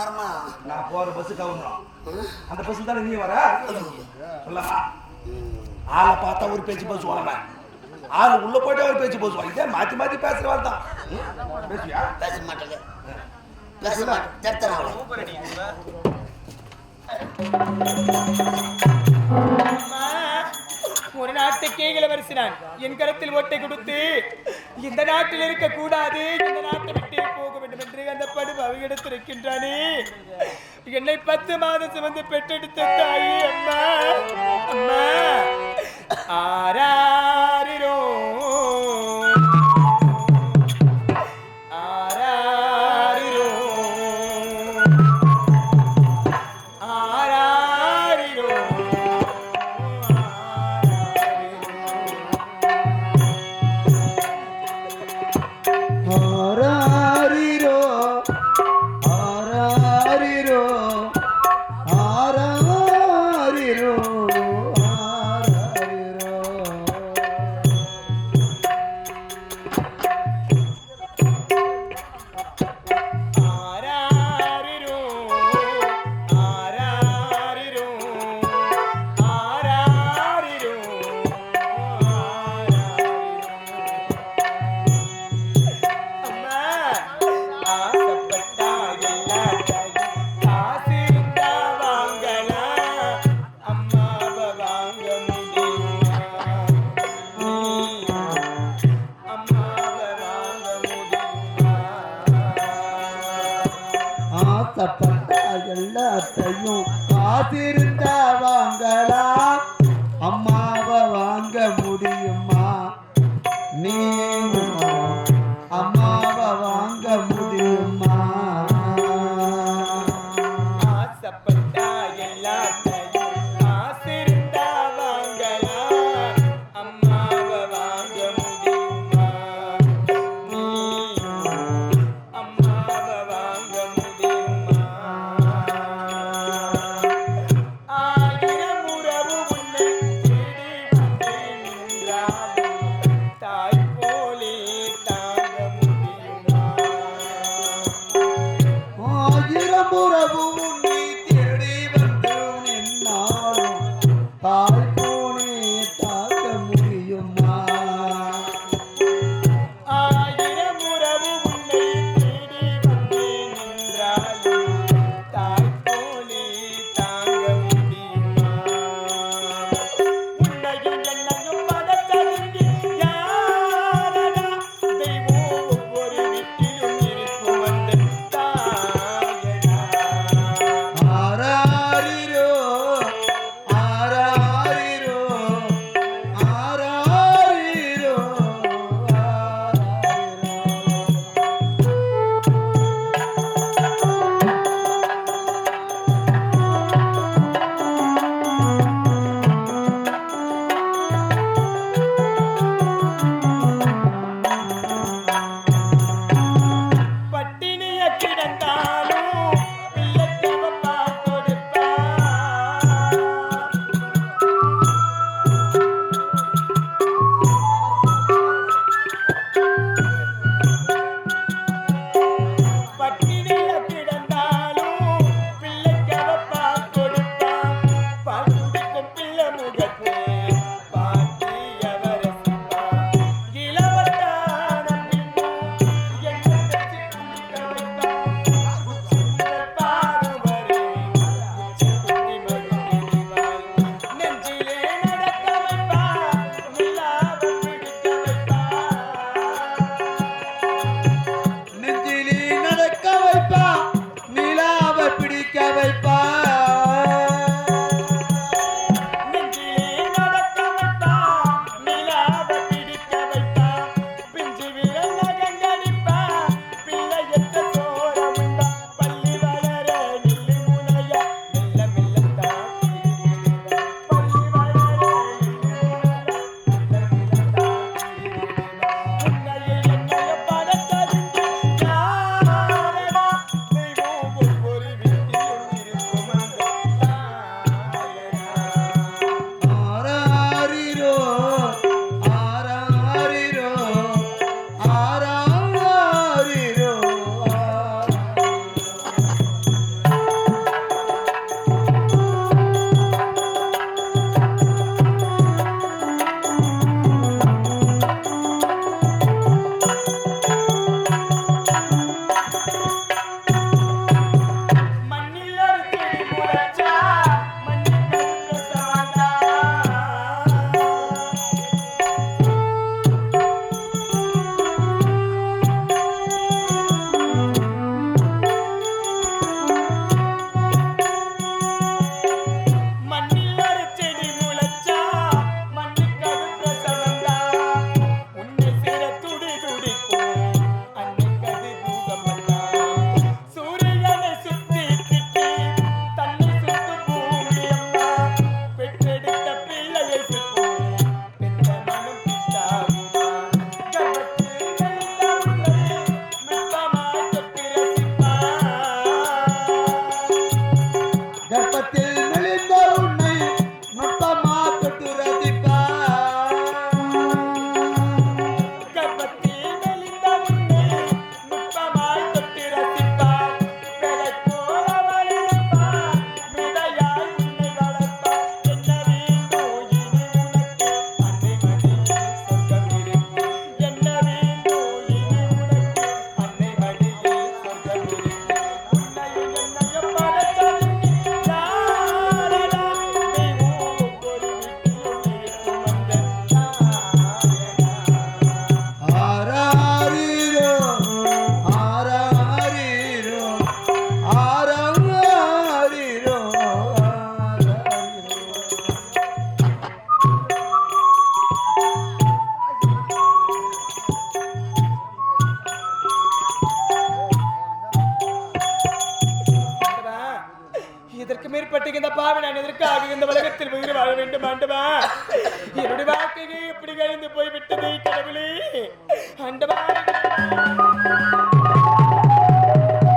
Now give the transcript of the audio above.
நேரமா நான் போற பஸ் கவர்றோம் அந்த பஸ்ஸில் தானே நீ வர? சொல்லமா ஆளை பார்த்தா ஒரு பேச்சு பேசுவாங்க ஆள் உள்ள போயிட்டா ஒரு பேச்சு பேசுவாங்க இதே மாத்தி மாத்தி பேசுற வாழ் தான். பேசுவியா? பேச மாட்டேங்க. பேச மாட்டேன். தடுத்தன ஒரு நாட்டுக்கே இளவரசி நான் என் கரத்தில் ஓட்டை கொடுத்து இந்த நாட்டில் இருக்க கூடாது இந்த நாட்டை சென்று படுவகிடத்திருக்கின்றானே என்னை பத்து மாதம் சுமந்து பெற்றெடுத்த தாயி அம்மா. அம்மா. ஆரா. ஆசைப்பட்டால் எல்லாத்தையும் காத்திருந்தவா? É pra ter இதற்கு மேற்பட்டு இந்த பாவி நான் எதற்காக இந்த உலகத்தில் உயிர் வாழ வேண்டும் ஆண்டவா? என்னுடைய வாழ்க்கையே இப்படி கழிந்து போய்விட்டது கடவுளே. ஆண்டவா